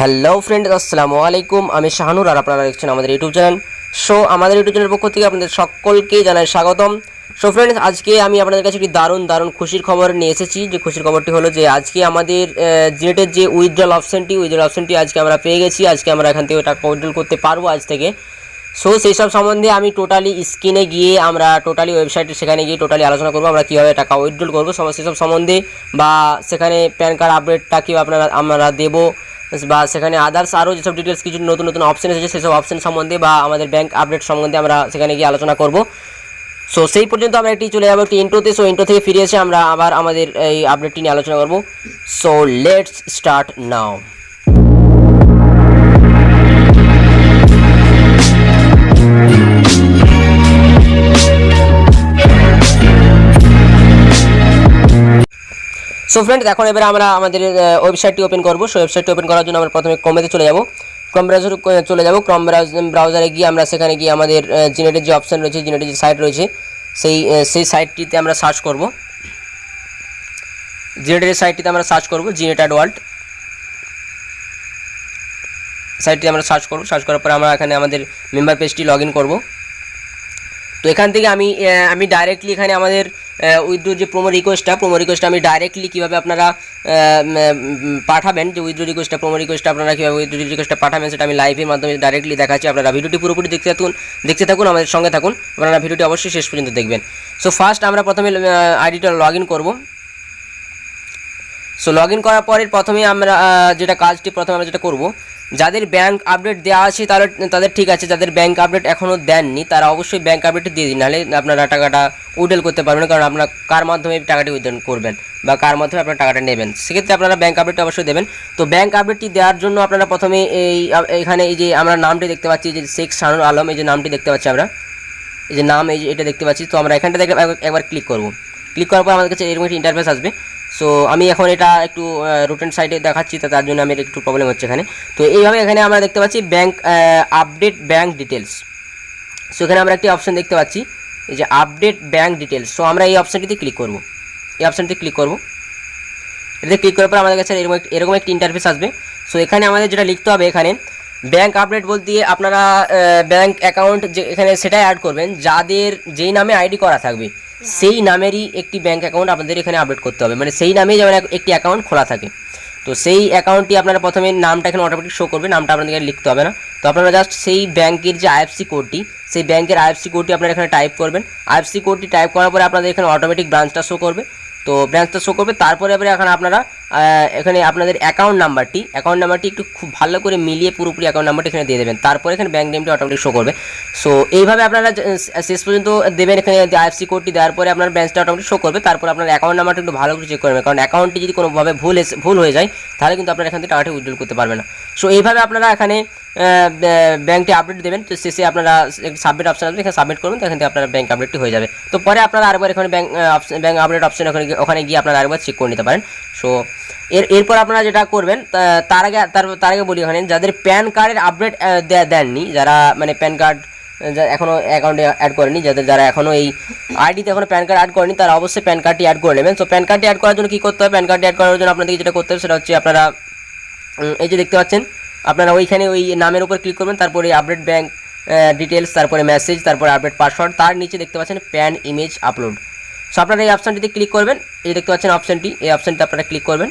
Hello friend আসসালামু আলাইকুম। আমি শাহানুর আর আপনারা দেখছেন আমাদের ইউটিউব চ্যানেল সো আমাদের ইউটিউব চ্যানেলের পক্ষ থেকে আপনাদের সকলকে জানাই স্বাগতম। সো ফ্রেন্ডস আজকে আমি আপনাদের কাছে একটি দারুণ দারুণ খুশির খবর নিয়ে এসেছি। যে খুশির খবরটি হলো যে, আজকে আমাদের জিনেটের যে উইথড্রল অপশনটি উইথড্রল অপশনটি আজকে আমরা পেয়ে গেছি। আজকে আমরা এখান থেকে টাকা উইথড্রল করতে পারব আজ থেকে। সো সেই সব সম্বন্ধে আমি টোটালি স্ক্রিনে গিয়ে আমরা টোটালি ওয়েবসাইটে সেখানে গিয়ে টোটালি আলোচনা করব, আমরা কীভাবে টাকা উইথড্রল করব সেসব সম্বন্ধে বা সেখানে প্যান কার্ড আপডেটটা কীভাবে আপনারা, আমরা দেবো বা সেখানে আদার্স আরও যেসব ডিটেলস কিছু নতুন নতুন অপশন এসেছে, সেসব অপশন সম্বন্ধে বা আমাদের ব্যাংক আপডেট সম্বন্ধে আমরা সেখানে গিয়ে আলোচনা করব। সো সেই পর্যন্ত আমরা একটি চলে যাব একটি ইন্ট্রোতে সো ইন্ট্রো থেকে ফিরে এসে আমরা আবার আমাদের এই আপডেটটি নিয়ে আলোচনা করব। So let's start now so friend এখন এবারে আমরা আমাদের ওয়েবসাইটটি ওপেন করব। সো ওয়েবসাইটটি ওপেন করার জন্য আমরা প্রথমে ক্রমেতে চলে যাব। ক্রম ব্রাউজার চলে যাব। ক্রম ব্রাউজারে গিয়ে আমরা সেখানে গিয়ে আমাদের জিনেটের যে অপশান রয়েছে জিনেটের যে সাইট রয়েছে, সেই সেই সাইটটিতে আমরা সার্চ করব। জিনেটের সাইটটিতে আমরা সার্চ করব জিনেট অ্যাড ওয়ার্ল্ড সাইটটি আমরা সার্চ করব। সার্চ করার পরে আমরা এখানে আমাদের মেম্বার পেজটি লগ ইন করব। তো এখান থেকে আমি আমি ডাইরেক্টলি এখানে আমাদের উইথড্রো যে প্রোমো রিকোয়েস্টটা প্রোমো রিকোয়েস্টটা আমি ডাইরেক্টলি কীভাবে আপনারা পাঠাবেন, যে উইথড্রো রিকোয়েস্টটা প্রোমো রিকোয়েস্টটা আপনারা কীভাবে উইথড্রো রিকোয়েস্টটা পাঠাবেন, সেটা আমি লাইভের মাধ্যমে ডাইরেক্টলি দেখাচ্ছি। আপনারা ভিডিওটি পুরোপুরি দেখতে থাকুন দেখতে থাকুন, আমাদের সঙ্গে থাকুন। আপনারা ভিডিওটি অবশ্যই শেষ পর্যন্ত দেখবেন। সো ফার্স্ট আমরা প্রথমে আইডিটা লগ ইন করব। সো লগ ইন করার পরে প্রথমে আমরা যেটা কাজটি প্রথমে আমরা যেটা করব যাদের ব্যাংক আপডেট দেওয়া আছে তাহলে তাদের ঠিক আছে, যাদের ব্যাংক আপডেট এখনও দেননি, তারা অবশ্যই ব্যাংক আপডেট দিয়ে দিন, নাহলে আপনারা টাকাটা উইড্রল করতে পারবেন কারণ আপনারা কার মাধ্যমে টাকাটি উইড্রল করবেন বা কার মাধ্যমে আপনারা টাকাটা নেবেন। সেক্ষেত্রে আপনারা ব্যাংক আপডেট অবশ্যই দেবেন। তো ব্যাংক আপডেটটি দেওয়ার জন্য আপনারা প্রথমে এই, এখানে এই যে আমরা নামটি দেখতে পাচ্ছি যে শেখ শানুর আলম, এই যে নামটি দেখতে পাচ্ছি আমরা। এই যে নাম, এই যে এটা দেখতে পাচ্ছি। তো আমরা এখানটা দেখে একবার ক্লিক করব। ক্লিক করার পর আমাদের কাছে এরকম একটি ইন্টারফেস আসবে। সো আমি এখন এটা একটু রুটেন সাইডে দেখাচ্ছি তার জন্য আমার একটু প্রবলেম হচ্ছে এখানে। তো এইভাবে এখানে আমরা দেখতে পাচ্ছি bank update bank details so এখানে আমরা একটি অপশন দেখতে পাচ্ছি, এই যে আপডেট ব্যাংক ডিটেলস সো আমরা এই অপশানটিতে ক্লিক করব। এই অপশানটিতে ক্লিক করব। এটাতে ক্লিক করার পর আমাদের কাছে এরকম এরকম একটি ইন্টারফেস আসবে। সো এখানে আমাদের যেটা লিখতে হবে এখানে ব্যাঙ্ক আপডেট বলতে আপনারা ব্যাঙ্ক অ্যাকাউন্ট যে এখানে সেটাই অ্যাড করবেন, যাদের যেই নামে আইডি করা থাকবে। সেই নামেরই একটি ব্যাঙ্ক অ্যাকাউন্ট আপনাদের এখানে আপডেট করতে হবে। মানে সেই নামেই যেমন একটি অ্যাকাউন্ট খোলা থাকে। তো সেই অ্যাকাউন্টটি আপনারা প্রথমে নামটা এখানে অটোমেটিক শো করবে, নামটা আপনাদের লিখতে হবে না। তো আপনারা জাস্ট সেই ব্যাংকের যে আইএফসি কোডটি সেই ব্যাংকের আইএফসি কোডটি আপনারা এখানে টাইপ করবেন। আইএফসি কোডটি টাইপ করার পরে আপনাদের এখানে অটোমেটিক ব্রাঞ্চটা শো করবে। তো ব্রাঞ্চটা শো করবে, তারপরে এবারে এখন আপনারা এখানে আপনাদের অ্যাকাউন্ট নাম্বারটি অ্যাকাউন্ট নাম্বারটি একটু খুব ভালো করে মিলিয়ে পুরোপুরি অ্যাকাউন্ট নাম্বারটি এখানে দিয়ে দেবেন। তারপরে এখানে ব্যাঙ্ক নেমটি অটোমেটিক শো করবে। সো এইভাবে আপনারা শেষ পর্যন্ত দেবেন এখানে আইএফসি কোডটি দেওয়ার পরে আপনার ব্যাঙ্কটা অটোমেটিক শো করবে। তারপর আপনার অ্যাকাউন্ট নাম্বারটা একটু ভালো করে চেক করবেন। কারণ অ্যাকাউন্টটি যদি কোনোভাবে ভুল এসে, ভুল হয়ে যায়, তাহলে কিন্তু আপনারা এখান থেকে টাকাটি উইথড্রল করতে পারবেন না। সো এইভাবে আপনারা এখানে ব্যাঙ্কটি আপডেট দেবেন। তো শেষে আপনারা সাবমিট অপশন আসবে। এখানে সাবমিট করবেন, তো এখান থেকে আপনার ব্যাঙ্ক আপডেটটি হয়ে যাবে। তো পরে আপনারা আরেকবার এখানে ব্যাঙ্ক ব্যাঙ্ক আপডেট অপশন ওখানে ওখানে গিয়ে আপনারা আরেকবার চেক করে নিতে পারেন। সো এর, এরপর আপনারা যেটা করবেন তার আগে তার আগে বলি ওখানে যাদের প্যান কার্ডের আপডেট দেননি, যারা মানে প্যান কার্ড এখনও অ্যাকাউন্টে অ্যাড করেনি যাদের, যারা এখনও এই আইডিতে এখনও প্যান কার্ড অ্যাড করেনি তারা অবশ্যই প্যান কার্ডটি অ্যাড করে নেবেন। তো প্যান কার্ডটি অ্যাড করার জন্য কী করতে হবে? প্যান কার্ডটি অ্যাড করার জন্য আপনাদেরকে যেটা করতে হবে, সেটা হচ্ছে আপনারা এই যে দেখতে পাচ্ছেন, আপনারা ওইখানে ওই নামের উপর ক্লিক করবেন, তারপরে আপডেট ব্যাঙ্ক ডিটেলস তারপরে মেসেজ তারপরে আপডেট পাসওয়ার্ড তার নিচে দেখতে পাচ্ছেন প্যান ইমেজ আপলোড সো আপনারা এই অপশানটিতে ক্লিক করবেন, এই দেখতে পাচ্ছেন অপশানটি এই অপশানটিতে আপনারা ক্লিক করবেন।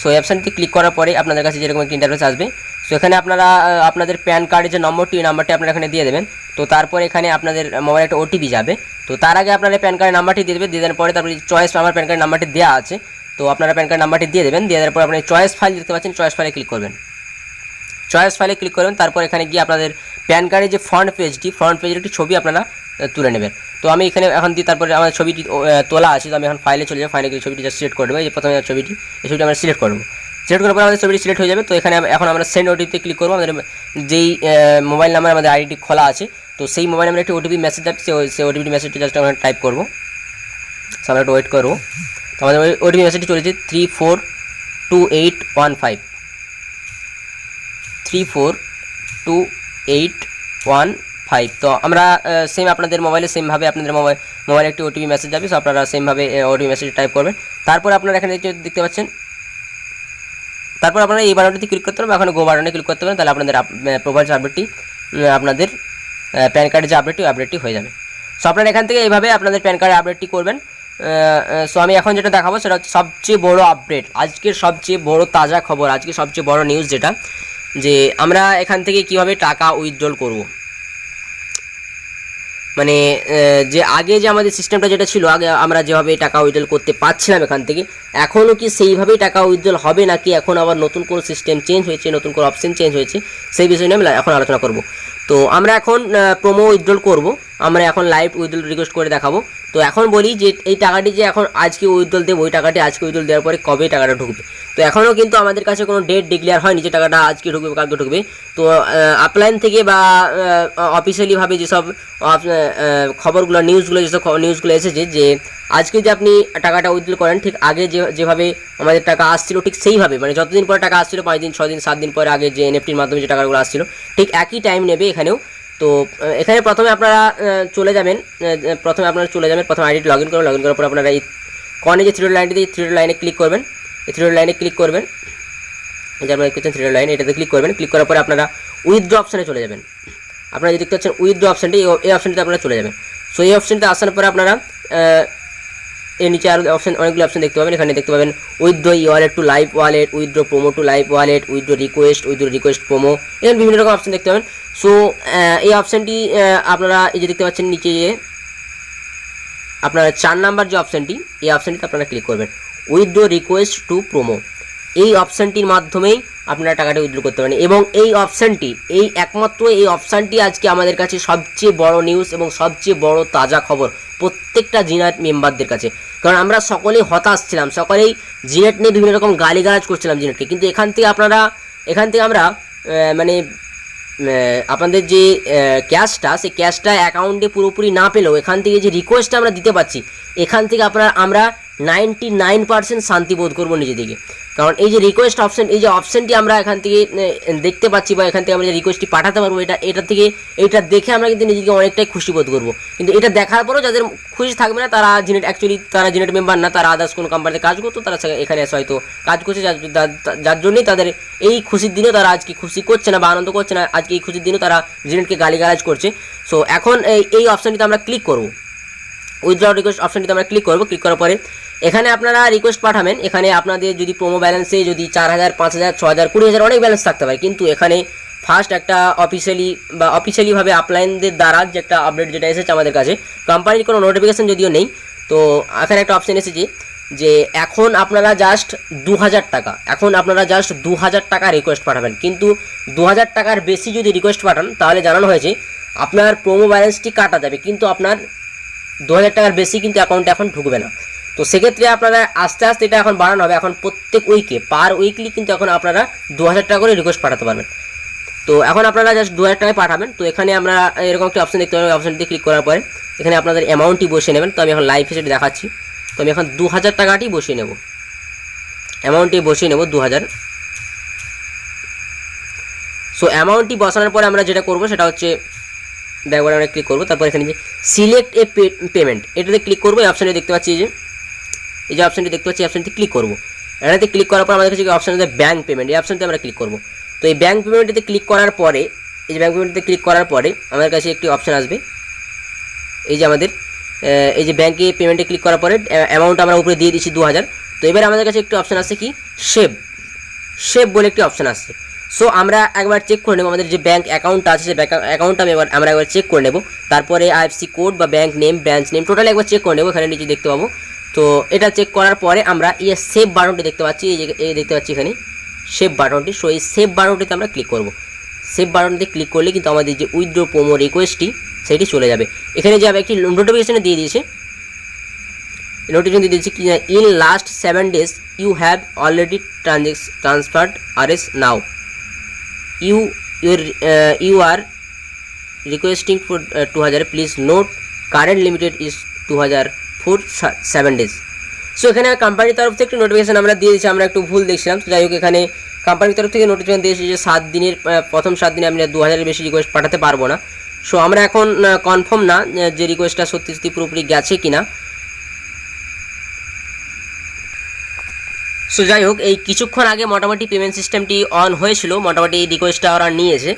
সো এই অপশানটিতে ক্লিক করার পরে আপনাদের কাছে যেরকম একটি ইন্টারফেস আসবে। সো এখানে আপনারা আপনাদের প্যান কার্ডের যে নম্বরটি নাম্বারটি আপনারা এখানে দিয়ে দেবেন। তো তারপরে এখানে আপনাদের মোবাইলে একটা ওটিপি যাবে। তো তার আগে আপনারা প্যান কার্ডের নাম্বারটি দিয়ে দেবেন। দিয়ে দেওয়ার পরে তারপরে চয়েস আমার প্যান কার্ডের নাম্বারটি দেওয়া আছে। তো আপনারা প্যান কার্ড নাম্বারটি দিয়ে দেবেন। দিয়ে দেওয়ার পর আপনি চয়েস ফাইল দেখতে পাচ্ছেন। চয়েস ফাইলে ক্লিক করবেন। চয়েস ফাইলে ক্লিক করবেন। তারপর এখানে গিয়ে আপনাদের প্যান কার্ডের যে ফ্রন্ট পেজটি ফ্রন্ট পেজের একটি ছবি আপনারা তুলে নেবেন। তো আমি এখানে এখন দিই তারপরে আমার ছবিটি তোলা আছে, তো আমি এখন ফাইলে চলে যাব। ফাইলে গিয়ে ছবিটি সিলেক্ট করে দেবো। এই প্রথমে ছবিটি, এই ছবিটি আমরা সিলেক্ট করব। সিলেক্ট করার পর আমাদের ছবিটি সিলেক্ট হয়ে যাবে। তো এখানে এখন আমরা সেন্ড ওটিপিতে ক্লিক করব। আমাদের যেই মোবাইল নাম্বার আমাদের আইডিটি খোলা আছে, তো সেই মোবাইল নাম্বারে একটি ওটিপি মেসেজ যাচ্ছে সেই ওটিপি মেসেজটি জাস্ট আমরা টাইপ করব। আমরা একটু ওয়েট করব। তো আমাদের ওটিপি মেসেজটি চলেছে three four two eight one five three four two eight one five তো আমরা সেম আপনাদের মোবাইলে সেমভাবে আপনাদের মোবাইল মোবাইলে একটি ওটিপি মেসেজ যাবে সো আপনারা সেমভাবে ওটিপি মেসেজ টাইপ করবেন। তারপর আপনারা এখানে দেখতে পাচ্ছেন, তারপর আপনারা এই বাটনটিতে ক্লিক করতে পারবেন। এখন গো বাটনে ক্লিক করতে পারেন, তাহলে আপনাদের প্রোফাইল আপডেটটি আপনাদের প্যান কার্ডের যে আপডেটটি আপডেটটি হয়ে যাবে। সো আপনারা এখান থেকে এইভাবে আপনাদের প্যান কার্ডের আপডেটটি করবেন। সো আমি এখন যেটা দেখাবো, সেটা হচ্ছে সবচেয়ে বড় আপডেট আজকের সবচেয়ে বড় তাজা খবর আজকে সবচেয়ে বড় নিউজ যেটা, যে আমরা এখান থেকে কীভাবে টাকা উইথড্রল করব। মানে যে আগে যে আমাদের সিস্টেমটা যেটা ছিল, আগে আমরা যেভাবে টাকা উইথড্রল করতে পারছিলাম এখান থেকে এখনও কি সেইভাবেই টাকা উইথড্রল হবে নাকি এখন আবার নতুন কোনো সিস্টেম চেঞ্জ হয়েছে, নতুন কোনো অপশন চেঞ্জ হয়েছে, সেই বিষয় নিয়ে আমি এখন আলোচনা করব। তো আমরা এখন প্রোমো উইথড্রল করব, আমরা এখন লাইভ উইথড্রল রিকোয়েস্ট করে দেখাবো। তো এখন বলি যে, এই টাকাটি যে এখন আজকে উইথড্রল দেবো, ওই টাকাটি আজকে উইথড্রল দেওয়ার পরে কবে টাকাটা ঢুকবে? তো এখনও কিন্তু আমাদের কাছে কোনো ডেট ডিক্লেয়ার হয়নি যে টাকাটা আজকে ঢুকবে কালকে ঢুকবে। তো আপলাইন থেকে বা অফিসিয়ালিভাবে যেসব খবরগুলো নিউজগুলো যেসব নিউজগুলো এসেছে যে আজকে যে আপনি টাকাটা উইথড্রল করেন, ঠিক আগে যে, যেভাবে আমাদের টাকা আসছিল, ঠিক সেইভাবে মানে যতদিন পরে টাকা আসছিল, পাঁচ দিন ছ দিন, সাত দিন পরে আগে যে এনএফটির মাধ্যমে যে টাকাগুলো আসছিল, ঠিক একই টাইম নেবে এখানেও। তো এখানে প্রথমে আপনারা চলে যাবেন প্রথমে আপনারা চলে যাবেন, প্রথমে আইডি লগ ইন করবেন লগ ইন করার পর আপনারা এই কনে যে থ্রি লাইনটি থ্রি লাইনে ক্লিক করবেন। থ্রি লাইনে ক্লিক করবেন। যে আপনারা দেখতে থ্রি লাইন এটাতে ক্লিক করবেন। ক্লিক করার পরে আপনারা উইথড্র অপশানে চলে যাবেন। আপনারা যে দেখতে পাচ্ছেন উইথড্র অপশানটি এই- অপশানটিতে আপনারা চলে যাবেন। সো এই অপশানটিতে আসার পরে আপনারা এর নিচে আরও অপশন অনেকগুলো অপশন দেখতে পাবেন। এখানে দেখতে পাবেন withdraw wallet to live wallet withdraw promo to live wallet withdraw request withdraw request promo এখানে বিভিন্ন রকম অপশন দেখতে পাবেন। সো এই অপশানটি আপনারা এই যে দেখতে পাচ্ছেন নিচে আপনার চার নাম্বার যে অপশানটি এই অপশানটিতে আপনারা ক্লিক করবেন। উইথড্র রিকোয়েস্ট টু প্রোমো এই অপশানটির মাধ্যমেই আপনারা টাকাটি উইথড্র করতে পারেন। এবং এই অপশানটি এই একমাত্র এই অপশানটি আজকে আমাদের কাছে সবচেয়ে বড় নিউজ এবং সবচেয়ে বড় তাজা খবর প্রত্যেকটা জিনাট মেম্বারদের কাছে। কারণ আমরা সকলেই হতাশ ছিলাম, সকলেই জিনেট নিয়ে বিভিন্ন রকম গালিগালাজ করছিলাম জিনেটকে কিন্তু এখান থেকে আপনারা, এখান থেকে আমরা মানে আপনাদের যে ক্যাশটা সেই ক্যাশটা অ্যাকাউন্টে পুরোপুরি না পেলেও এখান থেকে যে রিকোয়েস্টটা আমরা দিতে পারছি, এখান থেকে আপনার, আমরা নাইনটি নাইন পার্সেন্ট শান্তি বোধ করব নিজে থেকে। কারণ এই যে রিকোয়েস্ট অপশন এই যে অপশনটি আমরা এখান থেকে দেখতে পাচ্ছি বা এখান থেকে আমরা যে রিকোয়েস্টটি পাঠাতে পারব, এটা এটা থেকে, এটা দেখে আমরা কিন্তু নিজেকে অনেকটাই খুশি বোধ করব। কিন্তু এটা দেখার পরেও যাদের খুশি থাকবে না, তারা জিনেট অ্যাকচুয়ালি তারা জিনেট মেম্বার না, তারা আদার্স কোনো কোম্পানিতে কাজ করতো, তারা এখানে এসে হয়তো কাজ করছে, যার জন্যই তাদের এই খুশির দিনেও তারা আজকে খুশি করছে না বা আনন্দ করছে না, আজকে এই খুশির দিনেও তারা জিনেটকে গালিগালাজ করছে। সো এখন এই এই অপশানটিতে আমরা ক্লিক করব। উইথড্র রিকোয়েস্ট অপশনটিতে আমরা ক্লিক করব। ক্লিক করার পরে এখানে আপনারা রিকোয়েস্ট পাঠাবেন, এখানে আপনাদের যদি প্রোমো ব্যালেন্সে যদি চার হাজার, পাঁচ হাজার ছ হাজার, কুড়ি হাজার অনেক ব্যালেন্স থাকতে পারে। কিন্তু এখানে ফার্স্ট একটা অফিসিয়ালি বা অফিসিয়ালিভাবে আপলাইনদের দ্বারা যে একটা আপডেট যেটা এসেছে আমাদের কাছে কোম্পানির কোনো নোটিফিকেশন যদিও নেই। তো এখানে একটা অপশন এসেছে যে এখন আপনারা জাস্ট দু হাজার টাকা, এখন আপনারা জাস্ট দু হাজার টাকা রিকোয়েস্ট পাঠাবেন। কিন্তু দু হাজার টাকার বেশি যদি রিকোয়েস্ট পাঠান, তাহলে জানানো হয়েছে আপনার প্রোমো ব্যালেন্সটি কাটা যাবে। কিন্তু আপনার দু হাজার টাকার বেশি কিন্তু অ্যাকাউন্টে এখন ঢুকবে না। তো সেক্ষেত্রে আপনারা আস্তে আস্তে এটা এখন বাড়ানো হবে। এখন প্রত্যেক উইকে পার উইকলি কিন্তু এখন আপনারা দু হাজার টাকা করে রিকোয়েস্ট পাঠাতে পারবেন। তো এখন আপনারা জাস্ট দু হাজার টাকায় পাঠাবেন। তো এখানে আমরা এরকম একটা অপশন দেখতে পাবেন অপশনটি ক্লিক করার পরে এখানে আপনাদের অ্যামাউন্টটি বসিয়ে নেবেন। তো আমি এখন লাইভ হিসেবে দেখাচ্ছি। তো আমি এখন দু হাজার টাকাটি বসিয়ে নেব। অ্যামাউন্টটি বসিয়ে নেব দু হাজার সো অ্যামাউন্টটি বসানোর পরে আমরা যেটা করব সেটা হচ্ছে ব্যাকওয়ার্ড আমরা ক্লিক করব। তারপর এখানে যে সিলেক্ট এ পেমেন্ট এটাতে ক্লিক করব। এই অপশানে দেখতে পাচ্ছি যে। এই যে অপশানটি দেখতে পাচ্ছি অপশানটি ক্লিক করব। এটাতে ক্লিক করার পর আমাদের কাছে অপশান আছে ব্যাঙ্ক পেমেন্ট এই অপশানতে আমরা ক্লিক করব। তো এই ব্যাঙ্ক পেমেন্টটিতে ক্লিক করার পরে, এই যে ব্যাঙ্ক পেমেন্টটিতে ক্লিক করার পরে আমাদের কাছে একটি অপশান আসবে। এই যে আমাদের এই যে ব্যাঙ্কে পেমেন্টে ক্লিক করার পরে অ্যামাউন্ট আমরা উপরে দিয়ে দিচ্ছি দু হাজার তো এবার আমাদের কাছে একটি অপশান আছে কি? সেভ সেভ বলে একটি অপশান আসছে সো আমরা একবার চেক করে নেব, আমাদের যে ব্যাঙ্ক অ্যাকাউন্ট আছে ব্যাঙ্ক অ্যাকাউন্টটা আমি এবার, আমরা একবার চেক করে নেব। তারপরে আইএফসি কোড বা bank name branch name total একবার চেক করে নেব, এখানে নিচে দেখতে পাবো। তো এটা চেক করার পরে আমরা এই সেভ বাটনটি দেখতে পাচ্ছি, এই যে, এই দেখতে পাচ্ছি এখানে। সেভ বাটনটি সো এই সেভ বাটনটিতে আমরা ক্লিক করব। সেভ বাটনটিতে ক্লিক করলে কিন্তু আমাদের যে উইথড্র প্রোমো রিকোয়েস্টটি সেটি চলে যাবে। এখানে যে একটি নোটিফিকেশনে দিয়ে দিয়েছে নোটিফিকেশন দিয়ে দিয়েছে কি in last seven days you have already transacts transferred R S now you your you are requesting for two হাজার please note current limited is two হাজার ফোর সেভেন ডেজ সো এখানে কোম্পানির তরফ থেকে একটু নোটিফিকেশন আমরা দিয়ে দিচ্ছি আমরা একটু ভুল দেখছিলাম। তো যাই হোক, এখানে কোম্পানির তরফ থেকে নোটিফিকেশন দিয়েছে যে সাত দিনের প্রথম সাত দিনে আমরা দু হাজারের বেশি রিকোয়েস্ট পাঠাতে পারব না। সো আমরা এখন কনফার্ম না যে রিকোয়েস্টটা সত্যি সত্যি পুরোপুরি গেছে কি না সো যাই হোক, এই কিছুক্ষণ আগে মোটামুটি পেমেন্ট সিস্টেমটি অন হয়েছিল, মোটামুটি এই রিকোয়েস্টটা ওরা নিয়েছে।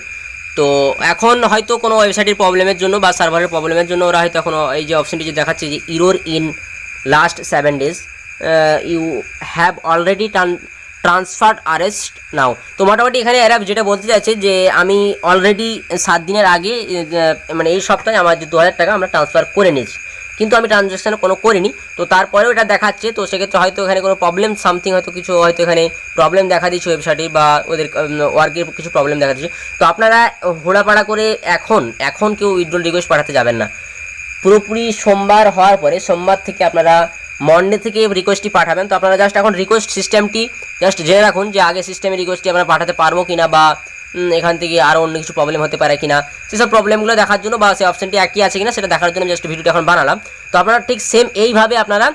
তো এখন হয়তো কোনো ওয়েবসাইটের প্রবলেমের জন্য বা সার্ভারের প্রবলেমের জন্য ওরা হয়তো এখন এই যে অপশনটি যে দেখাচ্ছে যে error in last seven days you have already টান ট্রান্সফার আরেস্ট নাও তো মোটামুটি এখানে এরা যেটা বলতে চাইছে যে আমি অলরেডি সাত দিনের আগে মানে এই সপ্তাহে আমার যে দু হাজার টাকা আমরা ট্রান্সফার করে নিয়েছি। কিন্তু আমি ট্রানজ্যাকশান কোনো করিনি। তো তারপরেও এটা দেখাচ্ছে, তো সেক্ষেত্রে হয়তো এখানে কোনো প্রবলেম সামথিং হয়তো কিছু, হয়তো এখানে প্রবলেম দেখা দিচ্ছে ওয়েবসাইটে বা ওদের ওয়ার্কের কিছু প্রবলেম দেখা দিচ্ছে তো আপনারা ঘোরাপাড়া করে এখন এখন কেউ উইথড্রল রিকোয়েস্ট পাঠাতে যাবেন না। পুরোপুরি সোমবার হওয়ার পরে, সোমবার থেকে আপনারা মন্ডে থেকে রিকোয়েস্টটি পাঠাবেন। তো আপনারা জাস্ট এখন রিকোয়েস্ট সিস্টেমটি জাস্ট জেনে রাখুন যে আগে সিস্টেমে রিকোয়েস্টটি আমরা পাঠাতে পারব কিনা বা এখান থেকে আরও অন্য কিছু প্রবলেম হতে পারে কিনা। সেসব প্রবলেমগুলো দেখার জন্য বা সেই অপশনটি একই আছে কিনা সেটা দেখার জন্য জাস্ট ভিডিওটা এখন বানালাম। তো আপনারা ঠিক সেম এইভাবে আপনারা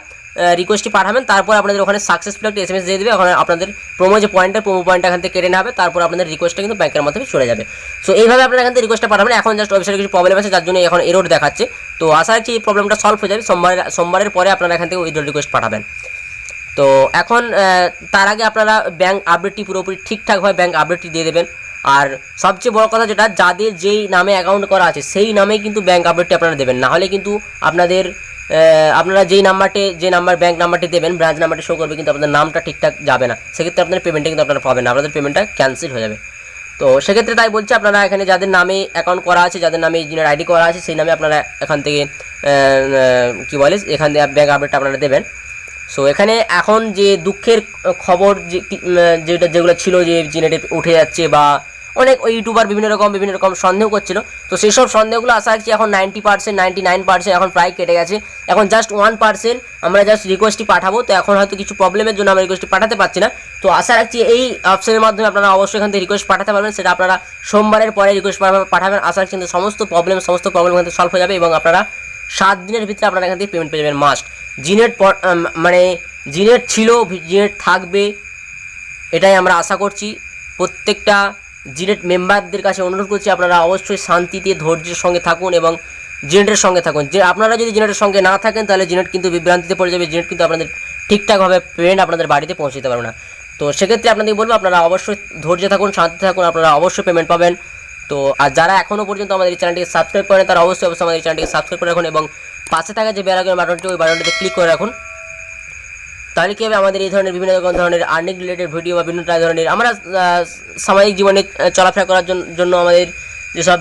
রিকোয়েস্টটি পাঠাবেন, তারপর আপনাদের ওখানে সাকসেসফুল একটা এসএমএস দিয়ে দেবে, ওখানে আপনাদের প্রোমো যে পয়েন্টটা প্রোমো পয়েন্ট এখান থেকে কেটে হবে, তারপর আপনাদের রিকোয়েস্টটা কিন্তু ব্যাংকের মাধ্যমে চলে যাবে। সো এইভাবে আপনারা এখান থেকে রিকোয়েস্টটা পাঠাবেন, এখন জাস্ট ওয়েবসাইটে কিছু প্রবলেম আছে, যার জন্য এখন এরোড দেখাচ্ছে। তো আশা রাখছি এই প্রবলেমটা সলভ হয়ে যাবে সোমবারের সোমবারের পরে আপনারা এখান থেকে উইথড্রল রিকোয়েস্ট পাঠাবেন। তো এখন তার আগে আপনারা ব্যাংক আপডেটটি পুরোপুরি ঠিকঠাকভাবে ব্যাংক আপডেটটি দিয়ে দেবেন। আর সবচেয়ে বড় কথা যেটা, যাদের যেই নামে অ্যাকাউন্ট করা আছে, সেই নামেই কিন্তু ব্যাংক আপডেটটি আপনারা দেবেন। না হলে কিন্তু আপনাদের আপনারা যেই নাম্বারটি, যে নাম্বার ব্যাংক নাম্বারটি দেবেন ব্রাঞ্চ নাম্বারটি শো করবে, কিন্তু আপনাদের নামটা ঠিকঠাক যাবে না। সেক্ষেত্রে আপনাদের পেমেন্টটা কিন্তু আপনারা পাবেন না, আপনাদের পেমেন্টটা ক্যান্সেল হয়ে যাবে। তো সেক্ষেত্রে তাই বলছি, আপনারা এখানে যাদের নামে অ্যাকাউন্ট করা আছে, যাদের নামে ইঞ্জিনিয়ার আইডি করা আছে, সেই নামে আপনারা এখান থেকে কি বলে, এখান থেকে ব্যাংক আপডেটটা আপনারা দেবেন। সো এখানে এখন যে দুঃখের খবর যেটা, যেগুলো ছিল যে জিনেটে উঠে যাচ্ছে বা অনেক ইউটিউবার বিভিন্ন রকম বিভিন্ন রকম সন্দেহ করছিল। তো সেই সব সন্দেহগুলো আশা রাখছি এখন ninety percent ninety nine percent এখন প্রায় কেটে গেছে। এখন জাস্ট ওয়ান পার্সেন্ট আমরা জাস্ট রিকোয়েস্টটি পাঠাবো। তো এখন হয়তো কিছু প্রবলেমের জন্য আমরা রিকোয়েস্টটি পাঠাতে পারছি না। তো আশা রাখছি এই অপশনের মাধ্যমে আপনারা অবশ্যই এখান থেকে রিকোয়েস্ট পাঠাতে পারবেন। সেটা আপনারা সোমবারের পরে রিকোয়েস্ট পাঠাবেন। আশা রাখছি কিন্তু সমস্ত প্রবলেম সমস্ত প্রবলেম এখান থেকে সলভ হয়ে যাবে এবং আপনারা সাত দিনের ভিতরে আপনারা এখান থেকে পেমেন্ট পেয়ে যাবেন মাস্ট জিনেট মানে জিনেট ছিল জিনেট থাকবে, এটাই আমরা আশা করছি। প্রত্যেকটা জিনেট মেম্বারদের কাছে অনুরোধ করছি, আপনারা অবশ্যই শান্তিতে, ধৈর্যের সঙ্গে থাকুন এবং জিনেটের সঙ্গে থাকুন। যে আপনারা যদি জিনেটের সঙ্গে না থাকেন, তাহলে জিনেট কিন্তু বিভ্রান্তিতে পড়ে যাবে, জিনেট কিন্তু আপনাদের ঠিকঠাকভাবে পেমেন্ট আপনাদের বাড়িতে পৌঁছে দিতে পারবে না। তো সেক্ষেত্রে আপনাদের বলব, আপনারা অবশ্যই ধৈর্য থাকুন শান্তি থাকুন, আপনারা অবশ্যই পেমেন্ট পাবেন। তো আর যারা এখনও পর্যন্ত আমাদের এই চ্যানেলটিকে সাবস্ক্রাইব করেন তারা অবশ্যই অবশ্যই আমাদের চ্যানেলটিকে সাবস্ক্রাইব করে রাখুন এবং পাশে থাকা যে বেলাগের বাটনটি ওই বাটনটিতে ক্লিক করে রাখুন। তাহলে কী হবে? আমাদের এই ধরনের বিভিন্ন রকম ধরনের আর্নিং রিলেটেড ভিডিও বা বিভিন্ন ধরনের আমরা সামাজিক জীবনে চলাফেরা করার জন- জন্য আমাদের যেসব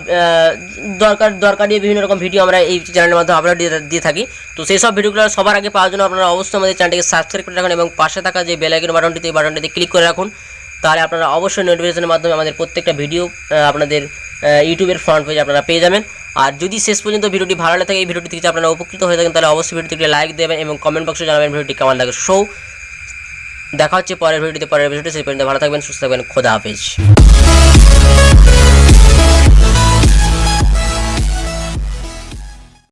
দরকার, দরকারি বিভিন্ন রকম ভিডিও আমরা এই চ্যানেলের মাধ্যমে আপলোড দিয়ে দিয়ে থাকি। তো সেই সব ভিডিওগুলো সবার আগে পাওয়ার জন্য আপনারা অবশ্যই আমাদের চ্যানেলটিকে সাবস্ক্রাইব করে রাখুন এবং পাশে থাকা যে বেলাইকন বাটনটিতে এই বাটনটিতে ক্লিক করে রাখুন। তাহলে আপনারা অবশ্যই নোটিফিকেশনের মাধ্যমে আমাদের প্রত্যেকটা ভিডিও আপনাদের ইউটিউবের ফ্রন্ট পেজে আপনারা পেয়ে যাবেন। আর যদি শেষ পর্যন্ত ভিডিওটি ভালো লাগে থাকে, এই ভিডিওটি থেকে আপনারা উপকৃত হয়ে থাকেন, তাহলে অবশ্যই ভিডিওটিকে লাইক দেবেন এবং কমেন্ট বক্সে জানাবেন ভিডিওটি কেমন লাগে। সো দেখা হচ্ছে পরের ভিডিওতে পরের ভিডিওতে সেই পর্যন্ত ভালো থাকবেন, সুস্থ থাকবেন, খোদা হাফেজ।